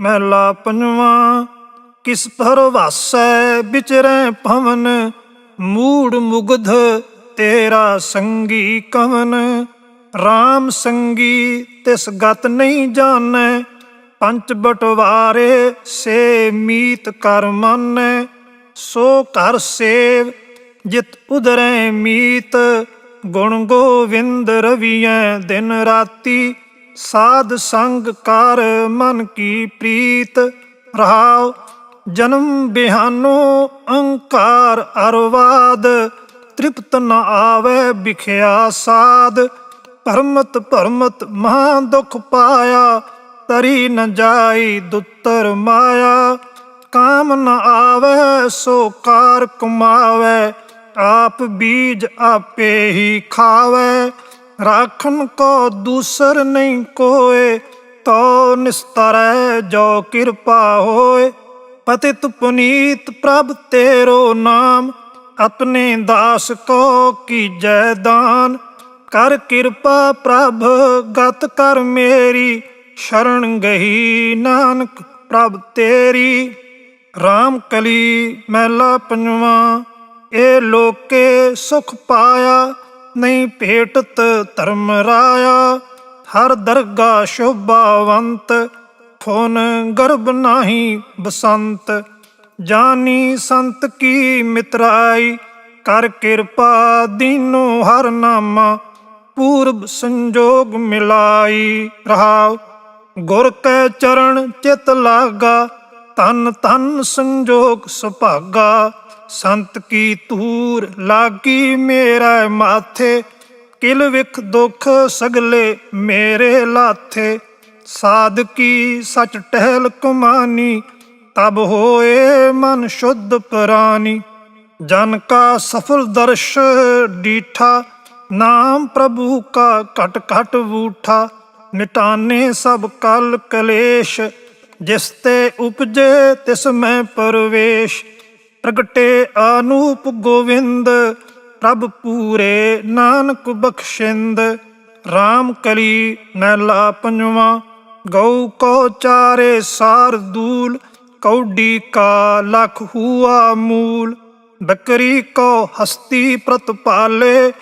ਮਹਿਲਾ ਪੰਜਵਾਂ ਕਿਸ ਪਰਵਾਸੈ ਵਿਚਰੈ ਭਵਨ? ਮੂੜ ਮੁਗਧ, ਤੇਰਾ ਸੰਗੀ ਕਵਨ। RAM ਸੰਗੀ ਤਿਸ ਗਤ ਨਹੀਂ ਜਾਣੈ। ਪੰਚ ਬਟਵਾਰੇ ਸੇ ਮੀਤ ਕਰ ਮਾਨੈ। ਸੋ ਕਰ ਸੇਵ, ਜਿਤ ਉਦਰੈ ਮੀਤ। ਗੁਣ ਗੋਵਿੰਦ ਰਵੀਐ ਦਿਨ ਰਾਤੀ। ਸਾਧ ਸੰਗ ਕਰ ਮਨ ਕੀ ਪ੍ਰੀਤ ਰਹਾਉ, ਜਨਮ ਬਿਹਾਨੋ ਅਹੰਕਾਰ ਅਰਵਾਦ, ਤ੍ਰਿਪਤ ਨ ਆਵੇ ਵਿਖਿਆ ਸਾਧ, ਭਰਮਤ ਭਰਮਤ ਮਹਾ ਦੁਖ ਪਾਇਆ, ਤਰੀ ਨ ਜਾਈ ਦੁੱਤਰ ਮਾਇਆ, ਕਾਮ ਨ ਆਵੇ ਸੋ ਕਾਰ ਕਮਾਵੇ, ਆਪ ਬੀਜ ਆਪੇ ਹੀ ਖਾਵੇ। ਰਾਖਨ ਕੋ ਦੂਸਰ ਨਹੀਂ ਕੋਏ, ਤੋ ਨਿਸਤਰੈ ਜੋ ਕਿਰਪਾ ਹੋਏ। ਪਤਿਤ ਪੁਨੀਤ ਪ੍ਰਭ ਤੇਰੋ ਨਾਮ, ਆਪਣੇ ਦਾਸ ਕੋ ਕੀਜੈ ਦਾਨ। ਕਰ ਕਿਰਪਾ ਪ੍ਰਭ, ਗਤ ਕਰ ਮੇਰੀ, ਸ਼ਰਨ ਗਈ ਨਾਨਕ ਪ੍ਰਭ ਤੇਰੀ। RAM ਕਲੀ ਮਹਿਲਾ ਪੰਜਵਾਂ, ਇਹ ਲੋਕੇ ਸੁਖ ਪਾਇਆ ਨਹੀਂ ਭੇਟਤ ਧਰਮ ਰਾਇਆ, ਹਰ ਦਰਗਾ ਸ਼ੋਭਾਵੰਤ ਫੋਨ ਗਰਭ ਨਾਹੀ ਬਸੰਤ। ਜਾਨੀ ਸੰਤ ਕੀ ਮਿਤਰਾਈ, ਕਰ ਕਿਰਪਾ ਦੀਨੋ ਹਰ ਨਾਮਾ, ਪੂਰਬ ਸੰਜੋਗ ਮਿਲਾਈ ਰਹਾਉ। ਗੁਰ ਕੈ ਚਰਨ ਚਿਤ ਲਾਗਾ ਤਨ ਤਨ ਸੰਜੋਗ ਸੁਭਾਗਾ। ਸੰਤ ਕੀ ਤੂਰ ਲਾਗੀ ਮੇਰਾ ਮਾਥੇ, ਕਿਲ ਵਿਖ ਦੁਖ ਸਗਲੇ ਮੇਰੇ ਲਾਥੇ। ਸਾਧਕੀ ਸਚ ਟਹਿਲ ਕੁਮਾਨੀ, ਤਬ ਹੋਏ ਮਨ ਸ਼ੁੱਧ ਪ੍ਰਾਨੀ। ਜਨ ਕਾ ਸਫਲ ਦਰਸ਼ ਡੀਠਾ, ਨਾਮ ਪ੍ਰਭੂ ਕਾ ਘਟ ਘਟ ਵੂਠਾ। ਮਿਟਾਨੇ ਸਭ ਕਲ ਕਲੇਸ਼, ਜਿਸ ਤੇ ਉਪਜੇ ਤਿਸ ਮੈਂ ਪਰਵੇਸ਼। ਪ੍ਰਗਟੇ ਆਨੂਪ ਗੋਵਿੰਦ, ਪ੍ਰਭ ਪੂਰੇ ਨਾਨਕ ਬਖਸ਼ਿੰਦ। RAM ਕਲੀ ਮਹਿਲਾ ਪੰਜਵਾਂ, ਗਊ ਕੋ ਚਾਰੇ ਸਾਰ ਦੂਲ, ਕੌਡੀ ਕਾ ਲਖ ਹੁਆ ਮੂਲ। ਬਕਰੀ ਕੋ ਹਸਤੀ ਪ੍ਰਤਪਾਲੇ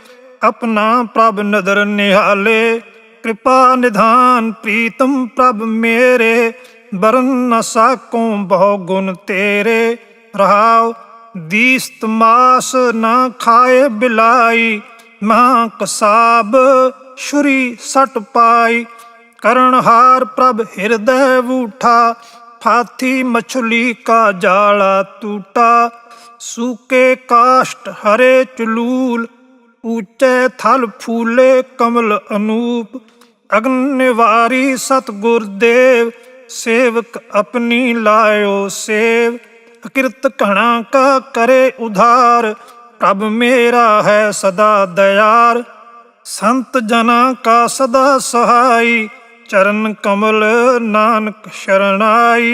ਆਪਣਾ ਪ੍ਰਭ ਨਦਰ ਨਿਹਾਲੇ। ਕਿਰਪਾ ਨਿਧਾਨ ਪ੍ਰੀਤਮ ਪ੍ਰਭ ਮੇਰੇ ਬਰਨ ਨ ਸਾਕੋ ਬਹੁ ਗੁਣ ਤੇਰੇ। ਰਹਾਉ, ਦੀਸਤ ਮਾਸ ਨਾ ਖਾਏ ਬਿਲਾਈ, ਮਾਂ ਕਸਾਬ ਸ਼ੁਰੀ ਸਟ ਪਾਈ। ਕਰਨ ਹਾਰ ਪ੍ਰਭ ਹਿਰਦੈ ਵੂਠਾ, ਫਾਥੀ ਮਛਲੀ ਕਾ ਜਾਲਾ ਟੂਟਾ ਸੂਕੇ ਕਾਸ਼ਟ ਹਰੇ ਚਲੂਲ ਉੱਚੇ ਥਲ ਫੂਲੇ ਕਮਲ ਅਨੂਪ। ਅਗਨ ਨਿਵਾਰੀ ਸਤਗੁਰ ਦੇਵ, ਸੇਵਕ ਆਪਣੀ ਲਾਇਓ ਸੇਵ। ਅਕਿਰਤ ਘਣਾ ਕਾ ਕਰੇ ਉਧਾਰ, ਪ੍ਰਭ ਮੇਰਾ ਹੈ ਸਦਾ ਦਇਆਰ। ਸੰਤ ਜਨਾ ਕਾ ਸਦਾ ਸਹਾਈ, ਚਰਨ ਕਮਲ ਨਾਨਕ ਸ਼ਰਣਾਈ